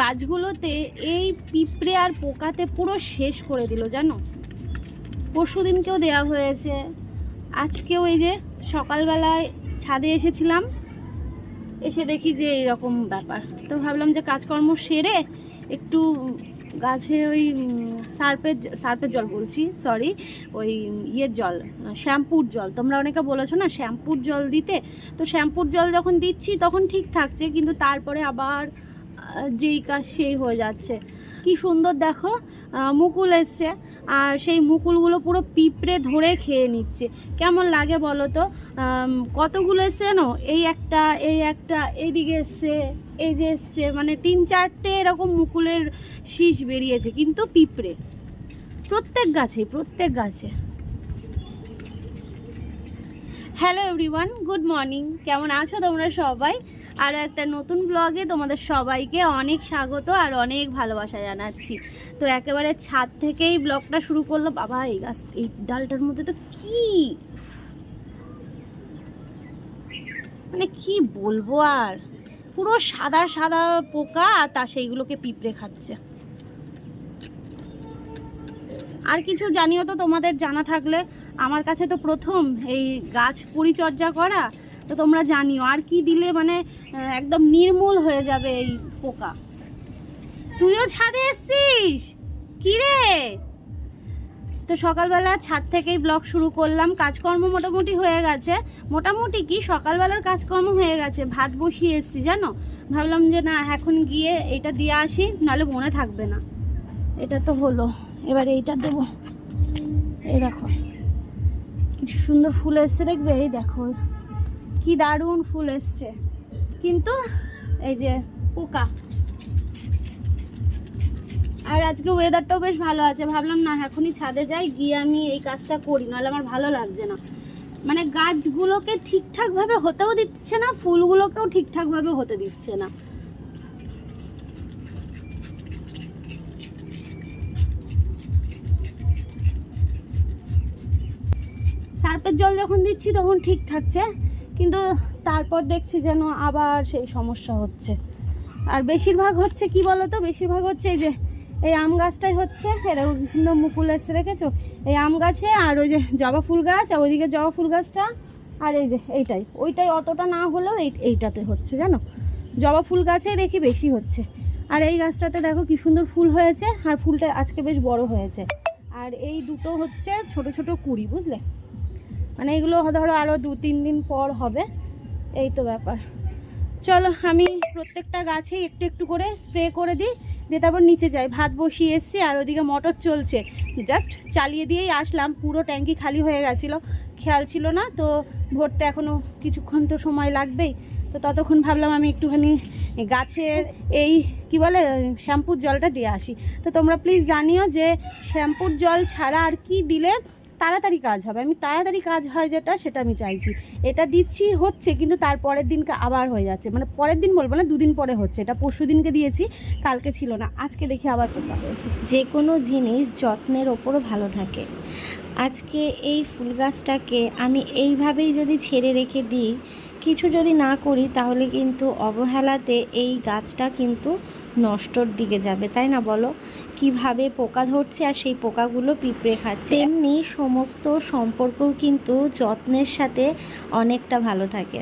গাছগুলোতে এই পিঁপড়ে আর পোকাতে পুরো শেষ করে দিল, জানো? পরশু দিনকেও দেওয়া হয়েছে। আজকেও এই যে সকালবেলায় ছাদে এসেছিলাম, এসে দেখি যে এরকম ব্যাপার। তো ভাবলাম যে কাজকর্ম সেরে একটু গাছে ওই সার্পের সার্পের জল বলছি সরি ওই ইয়ের জল, শ্যাম্পুর জল। তোমরা অনেকে বলেছ না, শ্যাম্পুর জল দিতে? তো শ্যাম্পুর জল যখন দিচ্ছি তখন ঠিক থাকছে, কিন্তু তারপরে আবার যেই কাজ সেই হয়ে যাচ্ছে। কি সুন্দর দেখো মুকুল এসছে। আর সেই মুকুলগুলো পুরো পিঁপড়ে ধরে খেয়ে নিচ্ছে। কেমন লাগে বলো তো? কতগুলো এসছে জানো? এই একটা এই একটা, এইদিকে এসছে, এই যে এসছে। মানে তিন চারটে এরকম মুকুলের শীষ বেরিয়েছে, কিন্তু পিঁপড়ে। প্রত্যেক গাছে প্রত্যেক গাছে। হ্যালো এভরিওয়ান গুড মর্নিং কেমন আছো তোমরা সবাই? আরও একটা নতুন ব্লগে তোমাদের সবাইকে অনেক স্বাগত আর অনেক ভালোবাসা জানাচ্ছি। তো একেবারে ছাদ থেকেই ব্লগটা শুরু করল। বাবা, এই গাছ, এই ডালটার মধ্যে তো কি? মানে কি বলব আর? পুরো সাদা সাদা পোকা তা সেইগুলোকে পিঁপড়ে খাচ্ছে। আর কিছু জানিও তো তোমাদের জানা থাকলে। আমার কাছে তো প্রথম এই গাছ পরিচর্যা করা। তো তোমরা জানিও, আর কি দিলে মানে একদম নির্মূল হয়ে যাবে এই পোকা। তুইও ছাদে এসছিস? কি রে? তো সকালবেলা ছাদ থেকেই ব্লগ শুরু করলাম। কাজকর্ম মোটামুটি হয়ে গেছে। মোটামুটি কি, সকালবেলার কাজকর্ম হয়ে গেছে। ভাত বসিয়ে এসছি, জানো? ভাবলাম যে না, এখন গিয়ে এটা দিয়ে আসি, নাহলে মনে থাকবে না। এটা তো হলো। এবার এইটা দেবো। এই দেখো। সুন্দর ফুল এসছে, দেখবে? এই দেখো। কি দারুণ ফুল এসছে। কিন্তু এই যে পোকা। আর আজকে ওয়েদারটাও বেশ ভালো আছে। ভাবলাম, না, এখনই ছাদে যাই, গিয়ে আমি এই কাজটা করি। নাহলে আমার ভালো লাগছে না। মানে গাছগুলোকে ঠিকঠাকভাবে হতেও দিচ্ছে না, ফুলগুলোকেও ঠিকঠাকভাবে হতে দিচ্ছে না। সার্পের জল যখন দিচ্ছি, তখন ঠিক থাকছে। কিন্তু তারপর দেখছি যেন আবার সেই সমস্যা হচ্ছে। আর বেশিরভাগ হচ্ছে কি বলতো? বেশিরভাগ হচ্ছে এই যে, এই আম গাছটাই হচ্ছে এরকম সুন্দর মুকুল এসে রেখেছো এই আম গাছে আর ওই যে জবা ফুল গাছ, আর ওইদিকে জবা ফুল গাছটা, আর এই যে এইটাই। ওইটাই অতটা না হলেও এই, এইটাতে হচ্ছে, জানো? জবা ফুল গাছে দেখি বেশি হচ্ছে। আর এই গাছটাতে দেখো কি সুন্দর ফুল হয়েছে, আর ফুলটা আজকে বেশ বড় হয়েছে। আর এই দুটো হচ্ছে ছোট ছোট কুড়ি, বুঝলে? মানে এগুলো ধরো আরও দু, তিন দিন পর হবে। এই তো ব্যাপার। চলো, আমি প্রত্যেকটা গাছেই একটু একটু করে স্প্রে করে দিই, দিয়ে তারপর নিচে যাই। ভাত বসিয়ে এসছি আর ওদিকে মোটর চলছে। জাস্ট চালিয়ে দিয়েই আসলাম, পুরো ট্যাঙ্কি খালি হয়ে গেছিল। খেয়াল ছিল না, তো ভরতে এখনও কিছুক্ষণ তো সময় লাগবেই। তো ততক্ষণ ভাবলাম আমি একটুখানি গাছে এই, কি বলে, শ্যাম্পুর জলটা দিয়ে আসি। তো তোমরা প্লিজ জানিও যে শ্যাম্পুর জল ছাড়া আর কি দিলে তাড়াতাড়ি কাজ হবে। আমি তাড়াতাড়ি কাজ হয় যেটা, সেটা আমি চাইছি। এটা দিচ্ছি, হচ্ছে, কিন্তু তার পরের দিনকে আবার হয়ে যাচ্ছে। মানে পরের দিন বলব না, দুদিন পরে হচ্ছে। এটা পরশু দিনকে দিয়েছি, কালকে ছিল না। আজকে দেখি আবার পোকা হয়েছে। যে কোনো জিনিস যত্নের ওপরও ভালো থাকে। আজকে এই ফুল গাছটাকে আমি এইভাবেই যদি ছেড়ে রেখে দিই কিছু যদি না করি, তাহলে কিন্তু অবহেলাতে এই গাছটা কিন্তু নষ্টর দিকে যাবে, তাই না বলো? কীভাবে পোকা ধরছে আর সেই পোকাগুলো পিঁপড়ে খাচ্ছে। তেমনি সমস্ত সম্পর্কও কিন্তু যত্নের সাথে অনেকটা ভালো থাকে।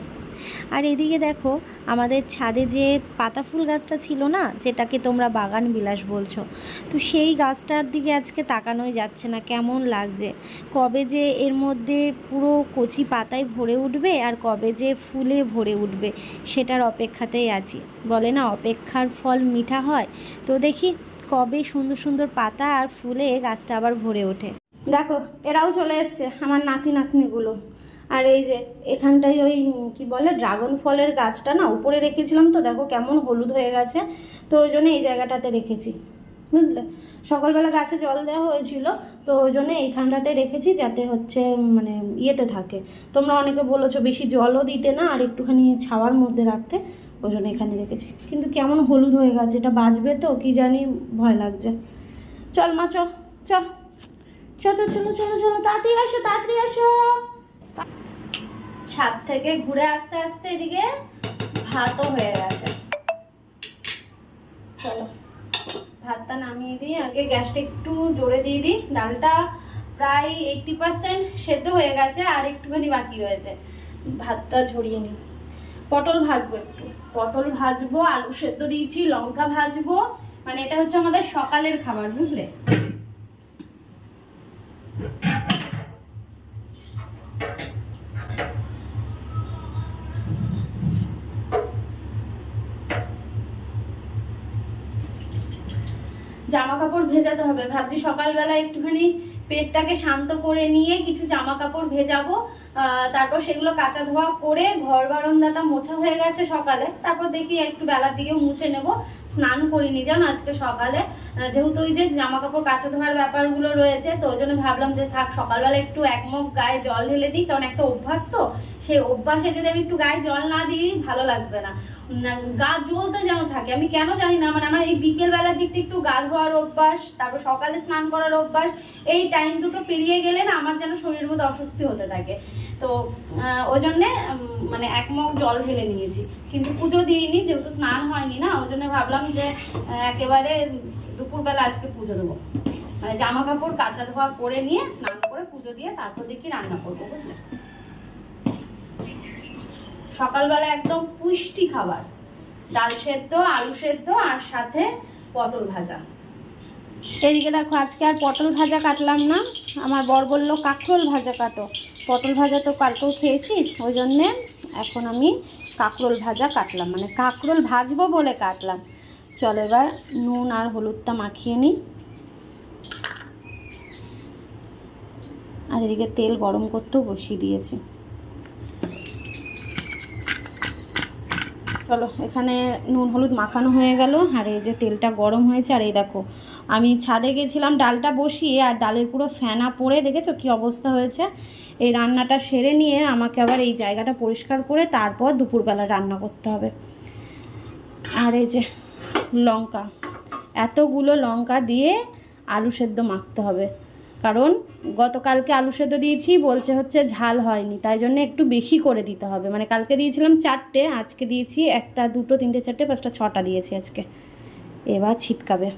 আর এদিকে দেখো, আমাদের ছাদে যে পাতা ফুল গাছটা ছিল না, যেটাকে তোমরা বাগান বিলাস বলছো, তো সেই গাছটার দিকে আজকে তাকানোই যাচ্ছে না, কেমন লাগছে? কবে যে এর মধ্যে পুরো কচি পাতায় ভরে উঠবে আর কবে যে ফুলে ভরে উঠবে, সেটার অপেক্ষাতেই আছি। বলে না, অপেক্ষার ফল মিঠা হয়? তো দেখি কবে সুন্দর সুন্দর পাতা আর ফুলে গাছটা আবার ভরে ওঠে। দেখো, এরাও চলে এসছে, আমার নাতি নাতনিগুলো আর এই যে এখানটায় ওই, কি বলে ড্রাগন ফলের গাছটা না, উপরে রেখেছিলাম তো, দেখো কেমন হলুদ হয়ে গেছে। তো ওই জন্য এই জায়গাটাতে রেখেছি, বুঝলে? সকালবেলা গাছে জল দেওয়া হয়েছিল, তো ওই জন্য এইখানটাতে রেখেছি যাতে হচ্ছে মানে ইয়েতে থাকে। তোমরা অনেকে বলেছ বেশি জলও দিতে না, আর একটুখানি ছাওয়ার মধ্যে রাখতে, ওই জন্য এখানে রেখেছি। কিন্তু কেমন হলুদ হয়ে গেছে, এটা বাঁচবে তো, কি জানি ভয় লাগছে। চল মা, চ চ। চলো চলো চলো চলো, তাড়াতাড়ি আসো তাড়াতাড়ি আসো। ছাদ থেকে ঘুরে আসতে আসতে এদিকে ভাতও হয়ে গেছে। চলো। ভাতটা নামিয়ে দিই, আগে গ্যাসটা একটু জোরে দিয়ে দিই। ডালটা প্রায় এইটটি পার্সেন্ট সেদ্ধ হয়ে গেছে আর একটুখানি বাকি রয়েছে। ভাতটা ঝরিয়ে নিই। পটল ভাজবো একটু। পটল ভাজবো, আলু সেদ্ধ দিয়েছি, লঙ্কা ভাজবো। মানে এটা হচ্ছে আমাদের সকালের খাবার, বুঝলে? ভেজাতে হবে। ভাবছি সকালবেলা একটুখানি পেটটাকে শান্ত করে নিয়ে কিছু জামা কাপড় ভেজাবো তারপর সেগুলো কাঁচা ধোয়া করে ঘর বারান্দাটা মোছা হয়ে গেছে সকালে। তারপর দেখি একটু বেলার দিকে মুছে নেব। স্নান করিনি, জানো? আজকে সকালে। যেহেতু ওই যে জামা কাপড় কাঁচা ধোয়ার ব্যাপারগুলো রয়েছে, তো ওই জন্য ভাবলাম যে থাক, সকালবেলা একটু এক মগ গায়ে জল ঢেলে দিই, কারণ একটা অভ্যাস তো। সেই অভ্যাসে যদি আমি একটু গায়ে জল না দিই, ভালো লাগবে না। গা জ্বলতে যেন থাকে, আমি কেন জানি না মানে আমার এই বিকেল বেলার দিকটা একটু গা ধোয়ার অভ্যাস, তারপর সকালে স্নান করার অভ্যাস, এই টাইম দুটো পেরিয়ে গেলে না আমার যেন শরীর মধ্যে অস্বস্তি হতে থাকে। তো ওই জন্যে মানে এক মগ জল ঢেলে নিয়েছি। কিন্তু পুজো দিইনি, যেহেতু স্নান হয়নি না ওই জন্য ভাবলাম যে একেবারে দুপুরবেলা আজকে পুজো দেবো। মানে জামা কাপড় কাঁচা ধোয়া করে নিয়ে স্নান করে পুজো দিয়ে তারপর দেখি রান্না করব, বুঝলে? সকালবেলা একদম পুষ্টি খাবার। ডাল সেদ্ধ, আলু সেদ্ধ, আর সাথে পটল ভাজা। এদিকে দেখো, আজকে আর পটল ভাজা কাটলাম না। আমার বর বলল, কাঁকরোল ভাজা কাটো। পটল ভাজা তো কালকেও খেয়েছি, ওই জন্যে এখন আমি কাঁকরোল ভাজা কাটলাম। মানে কাঁকরোল ভাজবো বলে কাটলাম। চলো এবার নুন আর হলুদটা মাখিয়ে নিই। আর এদিকে তেল গরম করতেও বসিয়ে দিয়েছি। চলো, এখানে নুন হলুদ মাখানো হয়ে গেল। আর এই যে তেলটা গরম হয়েছে, আর এই দেখো আমি ছাদে গেছিলাম, ডালটা বসিয়ে আর ডালের পুরো ফেনা পড়ে, দেখেছ কি অবস্থা হয়েছে? এই রান্নাটা সেরে নিয়ে আমাকে আবার এই জায়গাটা পরিষ্কার করে তারপর দুপুরবেলা রান্না করতে হবে। আর এই যে লঙ্কা, এতগুলো লঙ্কা দিয়ে আলু সেদ্ধ মাখতে হবে। কারণ গতকালকে আলু সেদ্ধ দিয়েছি, বলছে হচ্ছে ঝাল হয়নি, তাই জন্য একটু বেশি করে দিতে হবে। মানে কালকে দিয়েছিলাম চারটে, আজকে দিয়েছি একটা, দুটো, তিনটে, চারটে, পাঁচটা, ছটা দিয়েছি আজকে। এবার ছিটকাবে।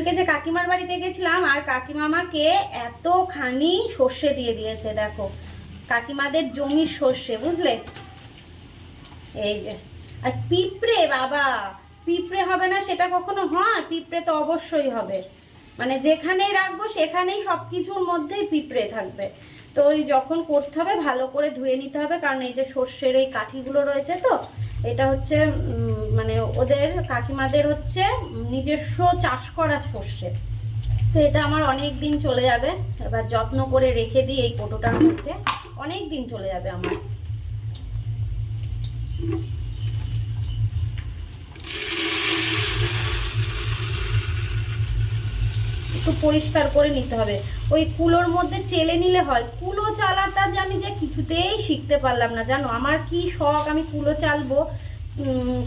সেদিনকে যে কাকিমার বাড়িতে গেছিলাম, আর কাকিমা আমাকে এতখানি সর্ষে দিয়ে দিয়েছে, দেখো। কাকিমাদের জমির সর্ষে, বুঝলে? এই যে। আর পিঁপড়ে, বাবা! পিঁপড়ে হবে না, সেটা কখনো হয়? পিঁপড়ে তো অবশ্যই হবে। মানে যেখানেই রাখব, সেখানেই সবকিছুর মধ্যেই পিঁপড়ে থাকবে। তো ওই যখন করতে হবে, ভালো করে ধুয়ে নিতে হবে, কারণ এই যে সর্ষের এই কাঠিগুলো রয়েছে তো, এটা হচ্ছে মানে ওদের কাকিমাদের হচ্ছে নিজস্ব চাষ করা সর্ষে। তো এটা আমার অনেক দিন চলে যাবে, এবার যত্ন করে রেখে দিই এই কোটোটার মধ্যে, অনেক দিন চলে যাবে আমার। একটু পরিষ্কার করে নিতে হবে। ওই কুলোর মধ্যে চেলে নিলে হয়। কুলো চালাটা যে আমি যে কিছুতেই শিখতে পারলাম না, জানো? আমার কি শখ আমি কুলো চালবো?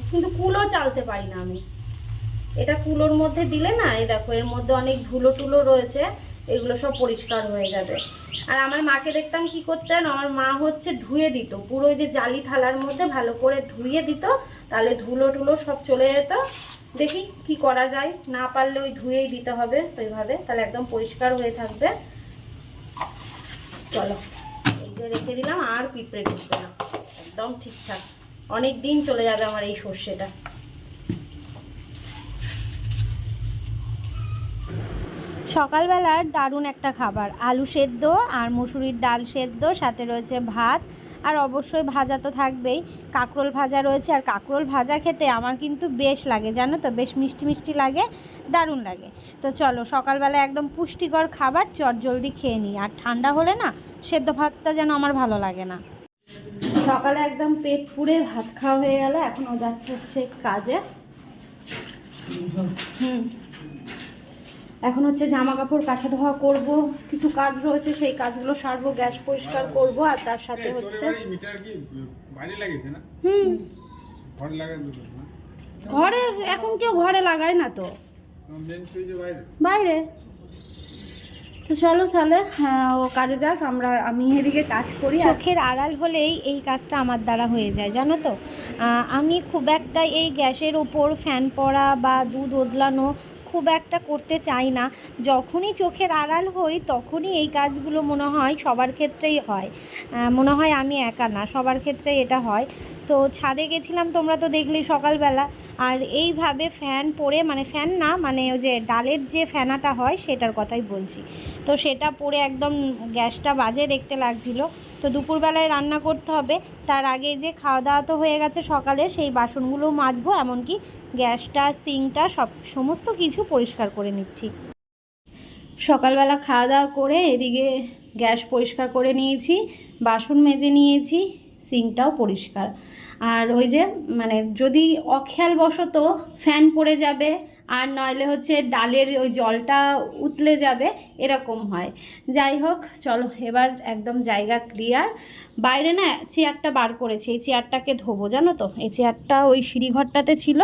কিন্তু কুলো চালতে পারি না আমি। এটা কুলোর মধ্যে দিলে না, এই দেখো, এর মধ্যে অনেক ধুলো টুলো রয়েছে, এগুলো সব পরিষ্কার হয়ে যাবে। আর আমার মাকে দেখতাম কি করতেন, আমার মা হচ্ছে ধুয়ে দিত। পুরো যে জালি থালার মধ্যে ভালো করে ধুয়ে দিত, তাহলে ধুলো টুলো সব চলে যেত। দেখি কি করা যায়। না পারলে ওই ধুয়েই দিতে হবে ওইভাবে, তাহলে একদম পরিষ্কার হয়ে থাকবে। চলো, এই যে রেখে দিলাম, আর পিঁপড়ে ঢুকবে না। একদম ঠিকঠাক। অনেক দিন চলে যাবে আমার এই সর্ষেটা। সকালবেলার দারুণ একটা খাবার। আলু সেদ্ধ আর মুসুরির ডাল সেদ্ধ, সাথে রয়েছে ভাত আর অবশ্যই ভাজা তো থাকবেই। কাঁকরোল ভাজা রয়েছে আর কাঁকরোল ভাজা খেতে আমার কিন্তু বেশ লাগে, জানো তো? বেশ মিষ্টি মিষ্টি লাগে, দারুণ লাগে। তো চলো সকালবেলা একদম পুষ্টিকর খাবার চট জলদি খেয়ে নিই। আর ঠান্ডা হলে না, সেদ্ধ ভাতটা যেন আমার ভালো লাগে না। সকালে একদম পেট পুড়ে ভাত খাওয়া হয়ে গেল, এখন ও যাচ্ছে হচ্ছে কাজে। হুম। এখন হচ্ছে জামা কাপড় কাছা ধোয়া করব কিছু কাজ রয়েছে সেই কাজগুলো সারবো গ্যাস পরিষ্কার করব আর তার সাথে হচ্ছে মিটার কি? বাইরে লাগিয়েছে না? হুম। ঘরে লাগানো না? ঘরে এখন কেউ ঘরে লাগায় না তো। বাইরে? বাইরে। তো চলো তাহলে হ্যাঁ ও কাজে যাক আমরা আমি এদিকে কাজ করি চোখের আড়াল হলেই এই কাজটা আমার দ্বারা হয়ে যায় জানো তো? আমি খুব একটা এই গ্যাসের ওপর ফ্যান পড়া বা দুধ ওদলানো খুব একটা করতে চাই না। যখনই চোখের আড়াল হই, তখনই এই কাজগুলো মনে হয় সবার ক্ষেত্রেই হয়। মনে হয় আমি একা না, সবার ক্ষেত্রেই এটা হয়। তো ছাদে গেছিলাম, তোমরা তো দেখলেই সকালবেলা। আর এইভাবে ফ্যান পরে মানে ফ্যান না মানে ওই যে ডালের যে ফ্যানাটা হয়, সেটার কথাই বলছি। তো সেটা পরে একদম গ্যাসটা বাজে দেখতে লাগছিল। তো দুপুরবেলায় রান্না করতে হবে। তার আগে যে খাওয়া দাওয়া তো হয়ে গেছে সকালে, সেই বাসনগুলো মাজবো, এমনকি গ্যাসটা সিঙ্কটা সব সমস্ত কিছু পরিষ্কার করে নিচ্ছি। সকালবেলা খাওয়া দাওয়া করে এদিকে গ্যাস পরিষ্কার করে নিয়েছি, বাসন মেজে নিয়েছি সিঙ্কটাও পরিষ্কার। আর ওই যে মানে যদি অখেয়াল অখেয়ালবশত ফ্যান পড়ে যাবে, আর নইলে হচ্ছে ডালের ওই জলটা উতলে যাবে, এরকম হয়। যাই হোক, চলো এবার একদম জায়গা ক্লিয়ার বাইরে না চেয়ারটা বার করেছি, এই চেয়ারটাকে ধোবো, জানো তো? এই চেয়ারটা ওই সিঁড়িঘরটাতে ছিল,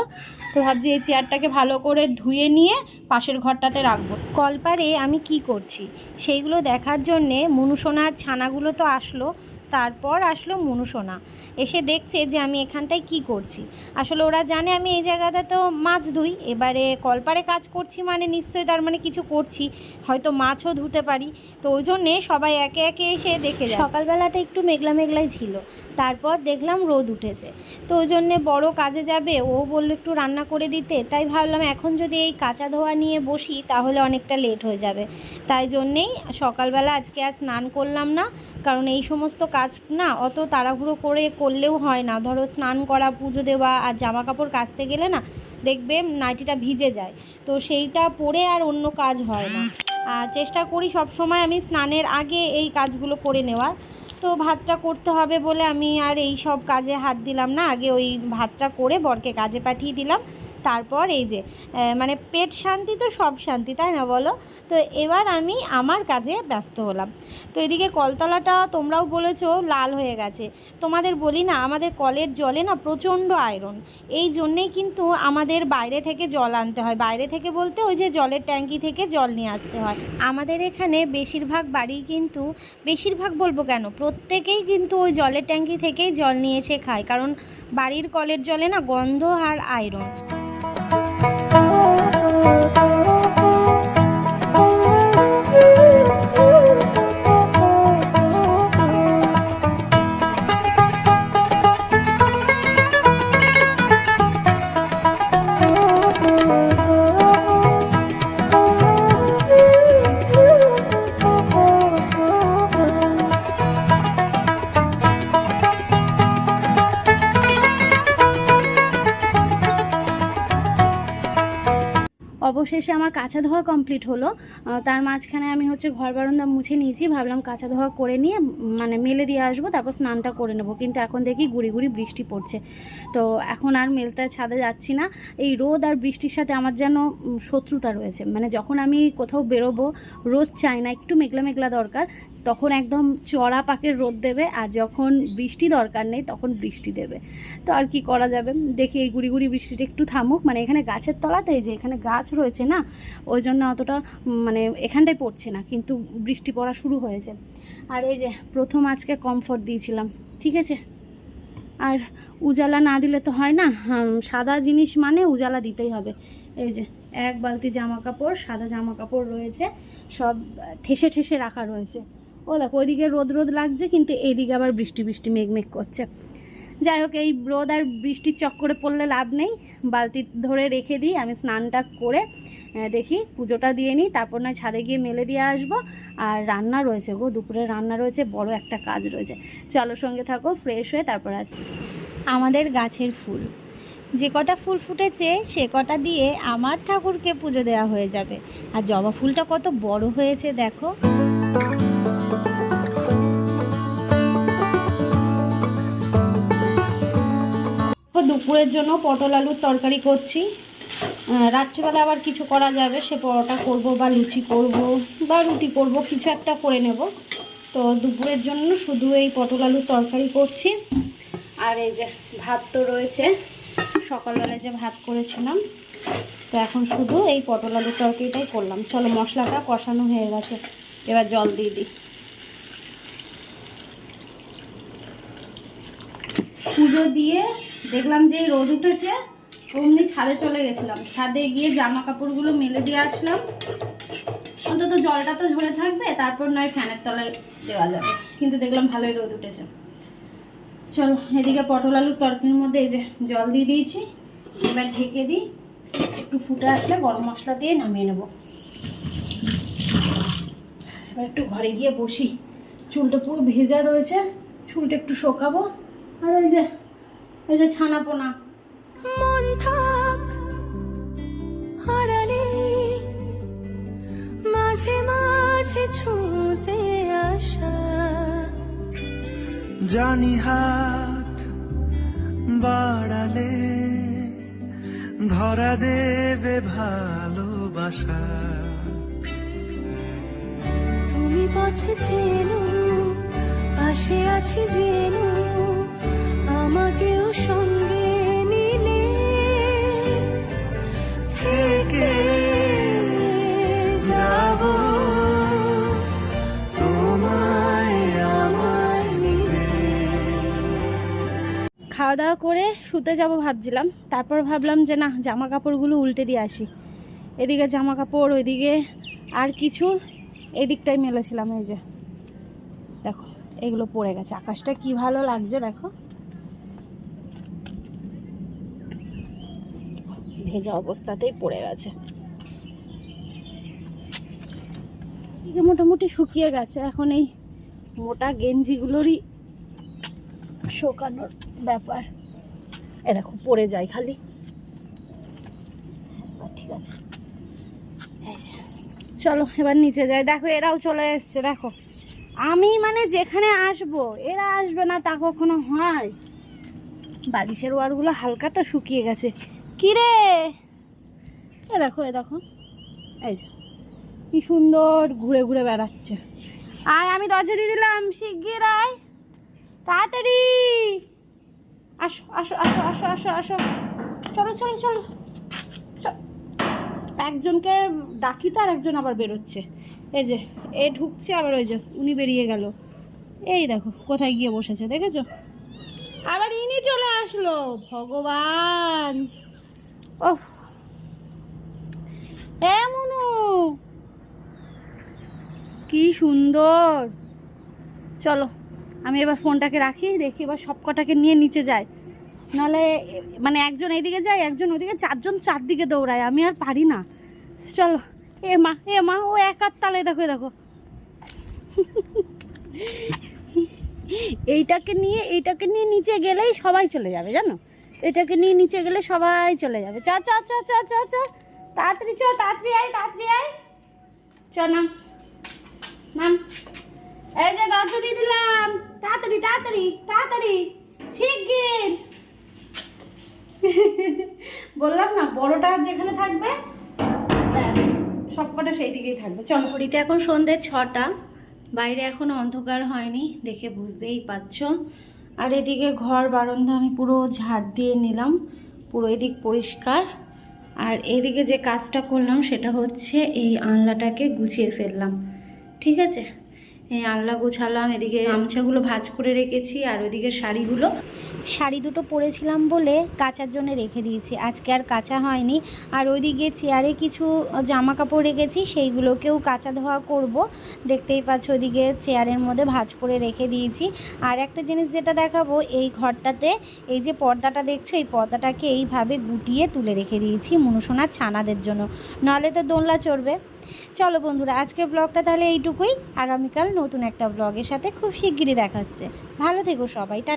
তো ভাবছি এই চেয়ারটাকে ভালো করে ধুয়ে নিয়ে পাশের ঘরটাতে রাখব। কলপারে আমি কি করছি? সেইগুলো দেখার জন্যে মনুসোনার ছানাগুলো তো আসলো তারপর আসলো মনুসোনা এসে দেখছে যে আমি এখানটায় কি করছি। আসলে ওরা জানে আমি এই জায়গাটা তো মাছ ধুই, এবারে কলপারে কাজ করছি মানে নিশ্চয়ই তার মানে কিছু করছি, হয়তো মাছও ধুতে পারি। তো ওই জন্যে সবাই একে একে এসে দেখে সকালবেলাটা একটু মেঘলা মেঘলাই ছিল, তারপর দেখলাম রোদ উঠেছে। তো ওই জন্যে বড় কাজে যাবে, ও বলল একটু রান্না করে দিতে, তাই ভাবলাম এখন যদি এই কাঁচা ধোয়া নিয়ে বসি, তাহলে অনেকটা লেট হয়ে যাবে। তাই জন্যেই সকালবেলা আজকে আর স্নান করলাম না, কারণ এই সমস্ত কাজ, না, অত তাড়াহুড়ো করে করলেও হয় না। ধরো স্নান করা, পুজো দেওয়া আর জামা কাপড় কাচতে গেলে না, দেখবে নাইটিটা ভিজে যায়। তো সেইটা পরে আর অন্য কাজ হয় না। আর চেষ্টা করি সব সময় আমি স্নানের আগে এই কাজগুলো করে নেওয়ার। তো ভাতটা করতে হবে বলে আমি আর এই সব কাজে হাত দিলাম না। আগে ওই ভাতটা করে বরকে কাজে পাঠিয়ে দিলাম। তারপর এই যে মানে পেট শান্তি তো সব শান্তি, তাই না বলো? তো এবার আমি আমার কাজে ব্যস্ত হলাম। তো এদিকে কলতলাটা তোমরাও বলেছ লাল হয়ে গেছে। তোমাদের বলি না, আমাদের কলের জলে না প্রচণ্ড আয়রন এই জন্যেই কিন্তু আমাদের বাইরে থেকে জল আনতে হয়। বাইরে থেকে বলতে ওই যে জলের ট্যাঙ্কি থেকে জল নিয়ে আসতে হয়। আমাদের এখানে বেশিরভাগ বাড়ি কিন্তু, বেশিরভাগ বলব কেন? প্রত্যেকেই কিন্তু ওই জলের ট্যাঙ্কি থেকেই জল নিয়ে এসে খায়। কারণ বাড়ির কলের জলে না গন্ধ আর আয়রন Música অবশেষে আমার কাঁচা ধোয়া কমপ্লিট হলো। তার মাঝখানে আমি হচ্ছে ঘর বারান্দা মুছে নিয়েছি। ভাবলাম কাঁচা ধোয়া করে নিয়ে মানে মেলে দিয়ে আসব, তারপর স্নানটা করে নেব। কিন্তু এখন দেখি গুড়ি গুড়ি বৃষ্টি পড়ছে। তো এখন আর মেলতে ছাদে যাচ্ছি না। এই রোদ আর বৃষ্টির সাথে আমার যেন শত্রুতা রয়েছে। মানে যখন আমি কোথাও বেরোবো, রোদ চাই না, একটু মেঘলা মেঘলা দরকার। তখন একদম চড়া পাকের রোদ দেবে আর যখন বৃষ্টি দরকার নেই তখন বৃষ্টি দেবে। তো আর কি করা যাবে? দেখি এই গুড়ি গুড়ি বৃষ্টিটা একটু থামুক। মানে এখানে গাছের তলাতে যে এখানে গাছ রয়েছে না, ওই জন্য অতটা মানে এখানটায় পড়ছে না, কিন্তু বৃষ্টি পড়া শুরু হয়েছে। আর এই যে প্রথম আজকে কমফোর্ট দিয়েছিলাম, ঠিক আছে? আর উজালা না দিলে তো হয় না সাদা জিনিস মানে উজালা দিতেই হবে। এই যে এক বালতি জামা কাপড়, সাদা জামা কাপড় রয়েছে, সব ঠেসে ঠেসে রাখা রয়েছে। ও দেখো, ওইদিকে রোদ রোদ লাগছে, কিন্তু এইদিকে আবার বৃষ্টি বৃষ্টি, মেঘ মেঘ করছে। যাই হোক, এই রোদ আর বৃষ্টির চক্করে পড়লে লাভ নেই। বালতি ধরে রেখে দিই, আমি স্নানটা করে দেখি, পুজোটা দিয়ে নিই, তারপর নয় ছাদে গিয়ে মেলে দিয়ে আসব। আর রান্না রয়েছে গো, দুপুরে রান্না রয়েছে, বড় একটা কাজ রয়েছে। চলো সঙ্গে থাকো ফ্রেশ হয়ে তারপর আসছি। আমাদের গাছের ফুল। যে কটা ফুল ফুটেছে, সে কটা দিয়ে আমার ঠাকুরকে পুজো দেওয়া হয়ে যাবে। আর জবা ফুলটা কত বড় হয়েছে, দেখো। দুপুরের জন্য পটল আলুর তরকারি করছি। রাত্রিবেলা আবার কিছু করা যাবে, সে পরোটা করব বা লুচি করব বা রুটি করব, কিছু একটা করে নেব। তো দুপুরের জন্য শুধু এই পটল আলুর তরকারি করছি। আর এই যে ভাত তো রয়েছে সকালবেলায় যে ভাত করেছিলাম, তো এখন শুধু এই পটল আলুর তরকারিটাই করলাম। চলো মশলাটা কষানো হয়ে গেছে, এবার জল দিয়ে দিই। পুজো দিয়ে দেখলাম যে রোদ উঠেছে, অমনি ছাদে চলে গেছিলাম। ছাদে গিয়ে জামা কাপড়গুলো মেলে দিয়ে আসলাম। অন্তত জলটা তো ঝরে থাকবে, তারপর নয় ফ্যানের তলায় দেওয়া যাবে। কিন্তু দেখলাম ভালোই রোদ উঠেছে। চলো, এদিকে পটল আলুর তরকারির মধ্যে এই যে জল দিয়ে দিয়েছি, এবার ঢেকে দিই। একটু ফুটে আসলে গরম মশলা দিয়ে নামিয়ে নেব। এবার একটু ঘরে গিয়ে বসি। চুলটা পুরো ভেজা রয়েছে, চুলটা একটু শোকাবো। আর ওই যে ওই যে ছানা পোনা মন থাক হারালে মাঝে মাঝে ছুঁতে আসা। জানি হাত বাড়ালে ধরা দেবে ভালোবাসা। তুমি পথে চেনো পাশে আছি জেনো খাওয়া দাওয়া করে শুতে যাব ভাবছিলাম। তারপর ভাবলাম যে না জামা কাপড়গুলো উল্টে দিয়ে আসি। এদিকে জামা কাপড় ওইদিকে আর কিছু, এদিকটাই মেলেছিলাম এই যে। দেখো, এগুলো পড়ে গেছে। আকাশটা কি ভালো লাগছে দেখো। ভেজা অবস্থাতেই পড়ে গেছে। এদিকে মোটামুটি শুকিয়ে গেছে। এখন এই মোটা গেঞ্জিগুলোরই শোকানোর ব্যাপার। এ দেখো, পড়ে যায় খালি। ঠিক আছে। চলো, এবার নিচে যাই। দেখো, এরাও চলে এসছে, দেখো। আমি মানে যেখানে আসব, এরা আসবে না, তা কখনো হয়? বালিশের ওয়ারগুলো হালকা তো শুকিয়ে গেছে। কি রে এ দেখো এ দেখো। এই যে, কি সুন্দর ঘুরে ঘুরে বেড়াচ্ছে। আয়, আমি দরজা দিয়ে দিলাম, শিগগির আয়। তাড়াতাড়ি। আসো আসো আসো আসো আসো আসো। চলো চলো চলো। একজনকে ডাকি তো, আর একজন আবার বেরোচ্ছে। এই যে, এ ঢুকছে, আবার ওই যে, উনি বেরিয়ে গেল। এই দেখো, কোথায় গিয়ে বসেছে, দেখেছ? আবার ইনি চলে আসলো, ভগবান। এমনও কি সুন্দর। চলো, আমি এবার ফোনটাকে রাখি, দেখি এবার সব কটাকে নিয়ে নিচে যাই। নাহলে মানে একজন এইদিকে যায়, একজন ওইদিকে চারজন চারদিকে দৌড়ায়, আমি আর পারি না। চলো, এ মা এ মা, ও এক হাত তালে, দেখো দেখো। এইটাকে নিয়ে এইটাকে নিয়ে নিচে গেলেই সবাই চলে যাবে, জানো? এটাকে নিয়ে নিচে গেলে সবাই চলে যাবে। চ চ চ চ চ চ তাড়াতাড়ি চ, তাড়াতাড়ি আয় তাড়াতাড়ি আয়। চ, নাম। নাম। এই যে দরজা দিয়ে দিলাম। তাড়াতাড়ি তাড়াতাড়ি তাড়াতাড়ি। শিগগির। বললাম না, বড়টা যেখানে থাকবে সবকটা সেই দিকেই থাকবে। চলো। ঘড়িতে এখন সন্ধ্যে ছটা। বাইরে এখনও অন্ধকার হয়নি, দেখে বুঝতেই পারছ। আর এদিকে ঘর, বারান্দা আমি পুরো ঝাড় দিয়ে নিলাম। পুরো এদিক পরিষ্কার। আর এদিকে যে কাজটা করলাম সেটা হচ্ছে এই আনলাটাকে গুছিয়ে ফেললাম। ঠিক আছে? আনলা গোছালাম এদিকে গামছাগুলো ভাজ করে রেখেছি আর ওইদিকে শাড়িগুলো। শাড়ি দুটো পরেছিলাম বলে কাচার জন্য রেখে দিয়েছি। আজকে আর কাচা হয়নি। আর ওইদিকে চেয়ারে কিছু জামা কাপড় রেখেছি সেইগুলোকেও কাচা ধোয়া করব। দেখতেই পাচ্ছ ওইদিকে চেয়ারের মধ্যে ভাজ করে রেখে দিয়েছি। আর একটা জিনিস যেটা দেখাবো এই ঘরটাতে এই যে পর্দাটা দেখছ এই পর্দাটাকে এইভাবে গুটিয়ে তুলে রেখে দিয়েছি মনুসোনার ছানাদের জন্য। নাহলে তো দোলনা চড়বে। চলো বন্ধুরা, আজকের ব্লগটা তাহলে এইটুকুই। আগামীকাল নতুন একটা ব্লগের সাথে খুব শিগগিরই দেখাচ্ছে ভালো থেকো সবাই টা